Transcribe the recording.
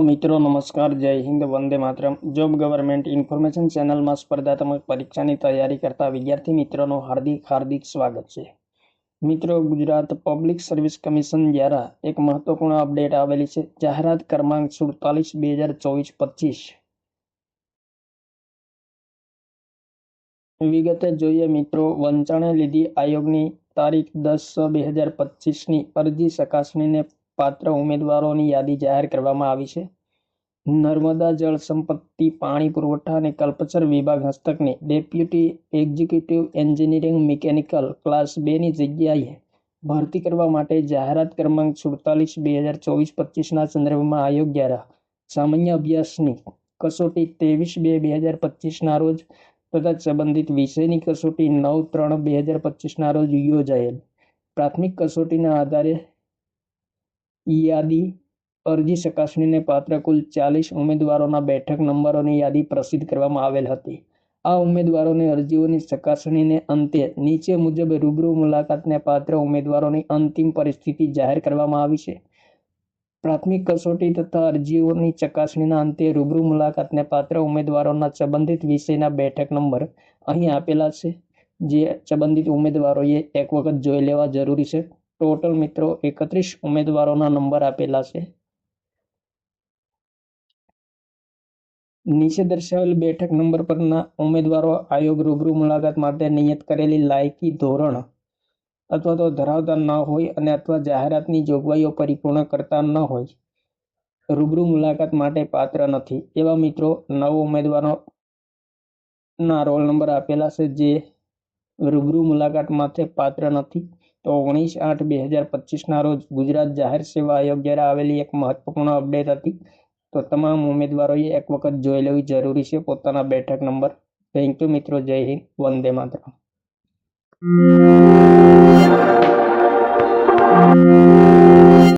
મિત્રો, નમસ્કાર, જય હિન્દ, વંદે માતરમ. જોબ ગવર્મેન્ટ ઇન્ફોર્મેશન ચેનલમાં સ્પર્ધાત્મક પરીક્ષાની તૈયારી કરતા વિદ્યાર્થી મિત્રોનું હાર્દિક હાર્દિક સ્વાગત છે. મિત્રો, ગુજરાત પબ્લિક સર્વિસ કમિશન દ્વારા એક મહત્વપૂર્ણ અપડેટ આવેલી છે. જાહેરાત ક્રમાંક સુડતાલીસ, બે હજાર ચોવીસ, પચીસ. વિગતે જોઈએ મિત્રો, વંચાણે લીધી આયોગની તારીખ દસ બે હજાર પચીસની અરજી ચકાસણીને પાત્ર ઉમેદવારોની યાદી જાહેર કરવામાં આવી છે. નર્મદા જળ સંપત્તિ, પાણી પુરવઠા અને કલ્પચર વિભાગ હસ્તકની deputy executive engineering mechanical class બેની જગ્યાએ ભરતી કરવા માટે જાહેરાત ક્રમાંક સુડતાલીસ બે હજાર ચોવીસ પચીસના સંદર્ભમાં આયોગ દ્વારા સામાન્ય અભ્યાસની કસોટી ત્રેવીસ બે બે હજાર પચીસના રોજ તથા સંબંધિત વિષયની કસોટી નવ ત્રણ બે હજાર પચીસના રોજ યોજાયેલ. પ્રાથમિક કસોટીના આધારે યાદી અરજી ચકાસણીને પાત્ર કુલ ચાલીસ ઉમેદવારોના બેઠક નંબરોની યાદી પ્રસિદ્ધ કરવામાં આવેલ હતી. આ ઉમેદવારોની અરજીઓની ચકાસણીને અંતે નીચે મુજબ રૂબરૂ મુલાકાતને પાત્ર ઉમેદવારોની અંતિમ પરિસ્થિતિ જાહેર કરવામાં આવી છે. પ્રાથમિક કસોટી તથા અરજીઓની ચકાસણીના અંતે રૂબરૂ મુલાકાતને પાત્ર ઉમેદવારોના સંબંધિત વિષયના બેઠક નંબર અહીં આપેલા છે. જે સંબંધિત ઉમેદવારોએ એક વખત જોઈ લેવા જરૂરી છે. ટોટલ મિત્રો એકત્રીસ ઉમેદવારોના નંબર આપેલા છે. નીચે દર્શાવેલ બેઠક નંબર પરના ઉમેદવારો આયોગ રૂબરૂ મુલાકાત માટે નિયત કરેલી લાયકી ધોરણ અથવા તો ધરાવતા ન હોય અને અથવા જાહેરાતની જોગવાઈઓ પરિપૂર્ણ કરતા ન હોય, રૂબરૂ મુલાકાત માટે પાત્ર નથી. એવા મિત્રો નવ ઉમેદવારો ના રોલ નંબર આપેલા છે જે રૂબરૂ મુલાકાત માટે પાત્ર નથી. તો ઓગણીસ આઠ બે હજાર પચીસના રોજ ગુજરાત જાહેર સેવા આયોગ દ્વારા આવેલી એક મહત્વપૂર્ણ અપડેટ હતી, તો તમામ ઉમેદવારોએ એક વખત જોઈ લેવી જરૂરી છે પોતાના બેઠક નંબર. થેન્ક યુ મિત્રો, જય હિન્દ, વંદે માતરમ.